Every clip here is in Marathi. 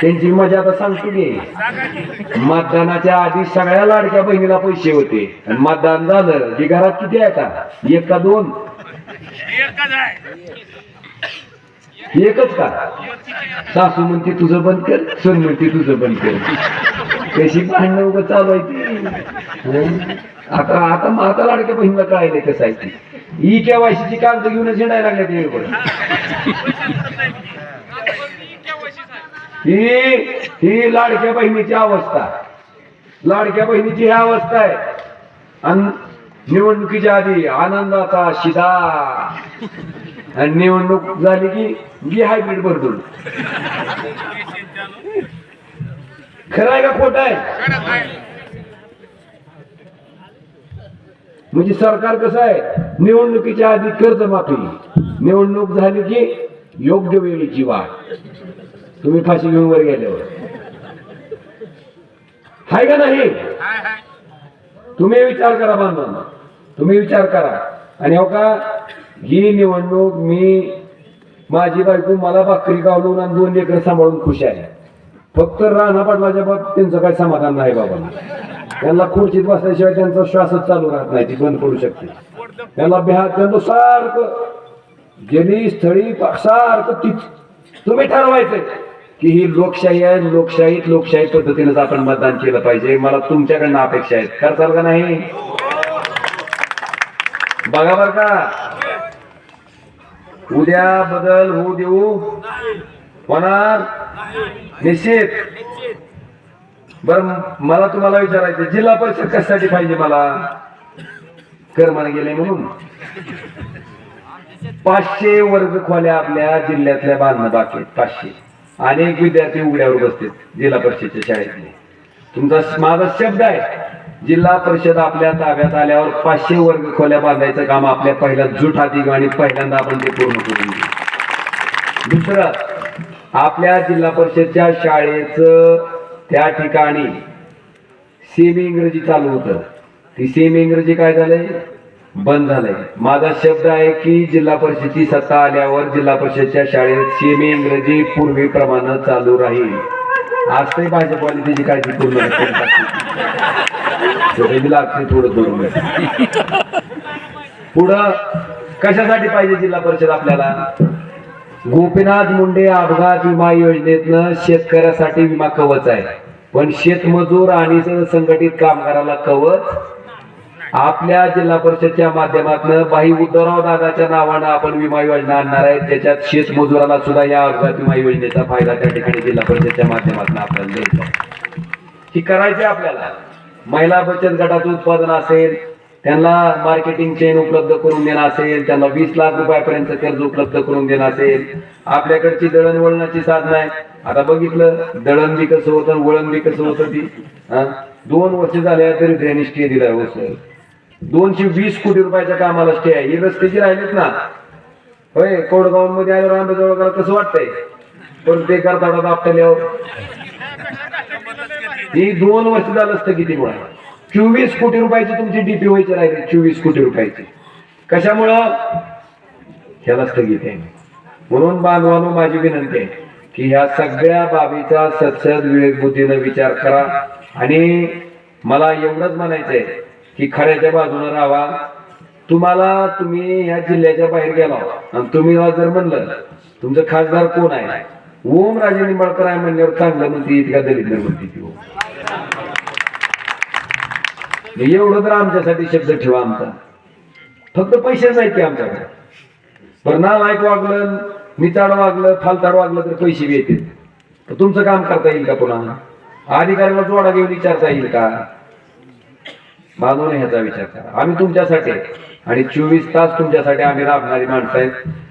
त्यांची मजा आता सांगतो की मतदानाच्या आधी सगळ्या लाडक्या बहिणीला पैसे होते. आणि मतदान झालं की घरात किती आहे का एक का दोन? एकच का? सासू म्हणते तुझं बंद कर. सून म्हणते तुझं बंद कर. कशी भांडणं उभं चालवायची आता आता आता लाडक्या बहिणीला कळायला कसं आहे ती. ई केवायसीची कागद घेऊनच येणार लागल्या ते ही ही लाडक्या बहिणीची अवस्था. लाडक्या बहिणीची ही अवस्था आहे. आणि निवडणुकीच्या आधी आनंदाचा शिदा. आणि निवडणूक झाली की गी हायब्रिड बदलून खरं आहे का खोट आहे? म्हणजे सरकार कसं आहे? निवडणुकीच्या आधी कर्जमाफी. निवडणूक झाली की योग्य वेळेची वाढ. तुम्ही फाशी घेऊन वर गेल्यावर. हाय का नाही? तुम्ही विचार करा बांधवांना तुम्ही विचार करा. आणि हो का ही निवडणूक मी माझी बायको मला भाकरी गावलून आणि दोन लेकर सांभाळून खुश आहे. फक्त राणा पाटलाच्या बाबतीत त्यांचं काही समाधान नाही बाबा. त्यांना खुर्चीत बसल्याशिवाय त्यांचा श्वासच चालू राहत नाही ती बंद करू शकते. त्यांना बिहार त्यांचं सारखं गेली स्थळी सारखं ती तुम्ही ठरवायचं की ही लोकशाही आहे लोकशाहीत लोकशाही पद्धतीनेच आपण मतदान केलं पाहिजे मला तुमच्याकडनं अपेक्षा आहेत. करताल का नाही? बघा बर का. उद्या बदल होऊ देऊ होणार? निश्चित. बर मला तुम्हाला विचारायचं जिल्हा परिषद कशासाठी पाहिजे मला? कर्माने गेले म्हणून. पाचशे वर्ग खोल्या आपल्या जिल्ह्यातल्या बांधणं बाकी आहेत, पाचशे. अनेक विद्यार्थी उघड्यावर बसतात जिल्हा परिषदच्या शाळेतले. तुमचा माझा शब्द आहे. जिल्हा परिषद आपल्या ताब्यात आल्यावर पाचशे वर्ग खोल्या बांधायचं काम आपल्या पहिल्या जूट हाती आणि पहिल्यांदा आपण ते पूर्ण करून दुसरं आपल्या जिल्हा परिषदच्या शाळेचं त्या ठिकाणी सेमी इंग्रजी चालू होतं. ती सेमी इंग्रजी काय झालंय? बंद झालंय. माझा शब्द आहे की जिल्हा परिषदची सत्ता आल्यावर जिल्हा परिषदच्या शाळेत सेमी इंग्रजी पूर्वीप्रमाणे चालू राहील. आज तरी भाजपाने त्याची काळजी पूर्ण लागते थोडं थोडं पुढं कशासाठी पाहिजे जिल्हा परिषद आपल्याला? गोपीनाथ मुंडे अपघात विमा योजनेतनं शेतकऱ्यासाठी विमा कवच आहे. पण शेतमजूर आणि संघटित कामगाराला कवच आपल्या जिल्हा परिषदच्या माध्यमातून बाई उद्धवराव दादाच्या नावानं आपण विमा योजना आणणार आहे. त्याच्यात शेतमजुराला सुद्धा या अपघात विमा योजनेचा फायदा त्या ठिकाणी जिल्हा परिषदच्या माध्यमातून आपल्याला द्यायचा आहे. ही करायची आपल्याला. महिला बचत गटाचं उत्पादन असेल त्यांना मार्केटिंग चेन उपलब्ध करून देणं असेल त्यांना वीस लाख रुपयापर्यंत कर्ज उपलब्ध करून देणं असेल. आपल्याकडची दळणवळणाची साधनं आहे आता बघितलं दळण बी कसं होतं वळण बी कसं होतं ती? दोन वर्ष झाल्या तरी ड्रेनेज दिलाय हो सर. दोनशे वीस कोटी रुपयाच्या कामाला स्टे आहे. ही रस्त्याची राहिलेत ना. होय कोडगावमध्ये आल्यावर आंबेजवळ कसं वाटतंय? पण ते करता आपल्यावर ही दोन वर्ष झालं असतं किती मुळे? चोवीस कोटी रुपयाची तुमची डीपी व्हायची राहिली चोवीस कोटी रुपयाची. कशामुळं? ह्याला स्थगित आहे. म्हणून बांधवानो माझी विनंती आहे की ह्या सगळ्या बाबीचा सत्सद विवेकबुद्धीनं विचार करा. आणि मला एवढंच म्हणायचंय की खऱ्याच्या बाजूने राहा. तुम्हाला तुम्ही या जिल्ह्याच्या बाहेर गेला आणि तुम्ही जर म्हणलं तुमचं खासदार कोण आहे? ओम राजे निंबाळकर आहे म्हणल्यावर चांगलं म्हणते इतका दलित म्हणते म्हणजे एवढं तर आमच्यासाठी शब्द ठेवा आमचा. फक्त पैसेच नाहीत ते आमच्याकडे. नाव ऐक वागलं निचाड वागलं फालताड वागलं तर पैसे बी येतील. तर तुमचं काम करता येईल का पुन्हा? अधिकाऱ्याला जोडा घेऊन विचारता येईल का? बांधून ह्याचा विचार करा. आम्ही तुमच्यासाठी आणि चोवीस तास तुमच्यासाठी आम्ही राबणारी माणसं आहेत.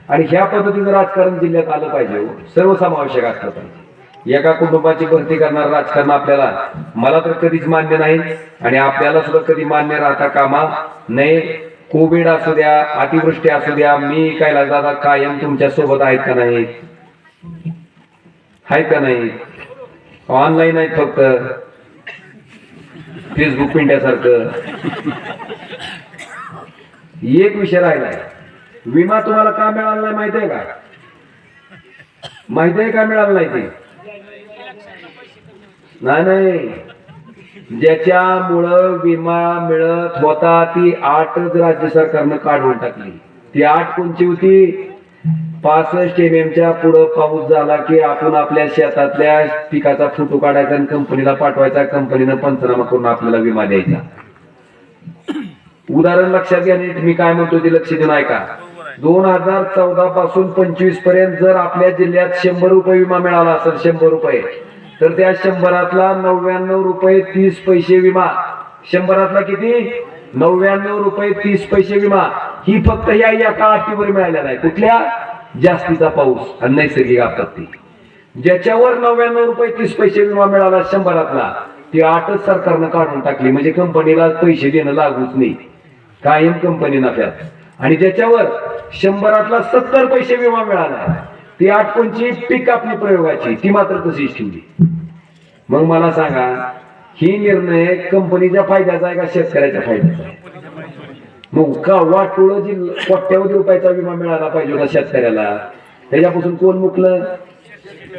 आणि ह्या पद्धतीचं राजकारण जिल्ह्यात आलं पाहिजे हो. सर्वसमावेशक असलं पाहिजे. एका कुटुंबाची भरती करणार राजकारण आपल्याला मला तर कधीच मान्य नाही आणि आपल्याला सुद्धा कधी मान्य राहता कामा नाही कोविड असू द्या अतिवृष्टी असू द्या मी काय दादा कायम तुमच्यासोबत आहेत का नाही आहेत का नाही ऑनलाईन आहेत फक्त. फेसबुक पिंड्यासारखं. एक विषय राहिलाय. विमा तुम्हाला का मिळाला नाही माहिती आहे का? माहिती आहे का मिळाला नाही ते? नाही नाही. ज्याच्यामुळं विमा मिळत होता ती आठच राज्य सरकारनं काढून टाकली. ती आठ कोणची होती? पासष्ट एम एमच्या पुढं पाऊस झाला की आपण आपल्या शेतातल्या पिकाचा फोटो काढायचा आणि कंपनीला पाठवायचा. कंपनीनं पंचनामा करून आपल्याला विमा द्यायचा. उदाहरण लक्षात घ्या नीट. मी काय म्हणतो ते लक्ष देऊन ऐका. दोन हजार चौदा पासून पंचवीसपर्यंत जर आपल्या जिल्ह्यात शंभर रुपये विमा मिळाला असेल शंभर रुपये तर त्या शंभरातला नव्याण्णव रुपये तीस पैसे विमा. शंभरातला किती? नव्याण्णव रुपये तीस पैसे विमा. ही फक्त या एका अटीवर मिळालेला आहे. कुठल्या? जास्तीचा पाऊस आणि नैसर्गिक आपत्ती. ज्याच्यावर नव्याण्णव रुपये तीस पैसे विमा मिळाला शंभरातला ती आठच सरकारनं काढून टाकली. म्हणजे कंपनीला पैसे देणं लागूच नाही. कायम कंपनी नफ्यात. आणि ज्याच्यावर शंभरातला सत्तर पैसे विमा मिळाला ती आठ पीक आपली प्रयोगाची ती मात्र तशीच ठेवली. मग मला सांगा ही निर्णय कंपनीच्या फायद्याचा आहे का शेतकऱ्याच्या फायद्याचा आहे? मग का वाटोळ जी कोट्यावधी रुपयाचा विमा मिळाला पाहिजे होता शेतकऱ्याला त्याच्यापासून कोण मुकलं?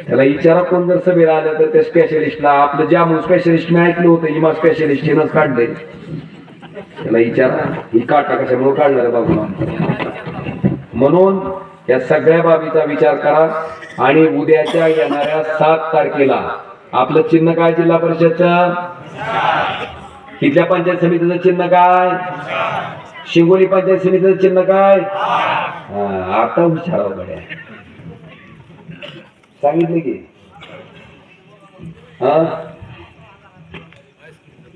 त्याला विचारा कोण जर सभेला आलं तर त्या स्पेशलिस्टला आपलं ज्या म्हणून स्पेशलिस्ट मी ऐकलं होतं हिमा स्पेशलिस्ट हिनंच काढलंय. त्याला विचारा ही काटा कशामुळे काढणार बाबू म्हणून या सगळ्या बाबीचा विचार करा आणि उद्याच्या येणाऱ्या सात तारखेला आपलं चिन्ह काय जिल्हा परिषदचं? इथल्या पंचायत समितीचं चिन्ह काय? शिंगोली पंचायत समितीचं चिन्ह काय? आता विचारा गड्या सांगितलं की? हा?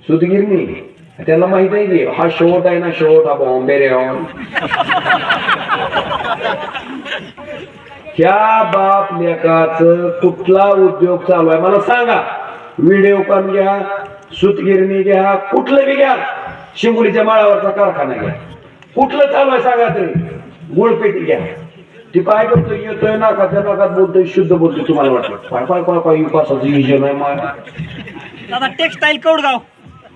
सुतगिरणी? त्याला माहीत आहे की हा शोट आहे ना शोट हा बॉम्बे रेऑन ह्या बाप लेकाच कुठला उद्योग चालू आहे? मला सांगा. व्हिडिओ कॉन घ्या सुतगिरणी घ्या कुठलं बी घ्या. शिंगोलीच्या माळावरचा कारखाना घ्या कुठलं चालू आहे सांगा तरी? गुळपेटी घ्या. ती काय करतोय येतोय नाकात त्या नाकात बोलतोय शुद्ध बोलतोय तुम्हाला वाटलं. काय काय काय काय उपासाचं योजन आहे मला दादा टेक्सटाईल कौडगाव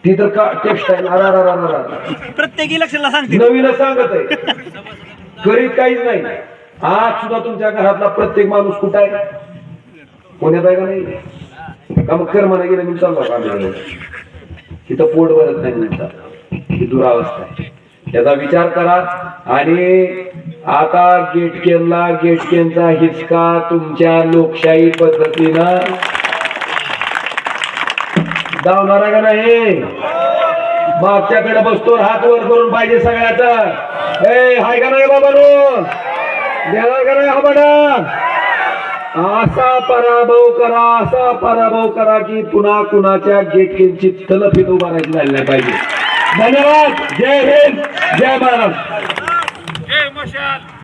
ती तर का टेक्स्टाईल अरा प्रत्येक इलेक्शनला सांगते. नवीन सांगत आहे. करीत काहीच नाही. आज सुद्धा तुमच्या घरातला प्रत्येक माणूस कुठं आहे? पुण्यात आहे का नाही? का मग कर्माने गेलं मी चाललो का? तिथं पोट भरत नाही म्हणता ही दुरावस्था आहे. त्याचा विचार करा आणि आता गेटकेनला गेटकेनचा हिसका तुमच्या लोकशाही पद्धतीनं. धावणार का नाही मागच्याकडे बसतो हात वर करून पाहिजे सगळ्याचा. ए हाय का नाही बाबा नो? देणार का नाही हा बडा? असा पराभव करा असा पराभव करा की पुन्हा कुणाच्या गेटकेंची तलफीत उभारायची झाली नाही पाहिजे. धन्यवाद. जय हिंद. जय महाराष्ट्र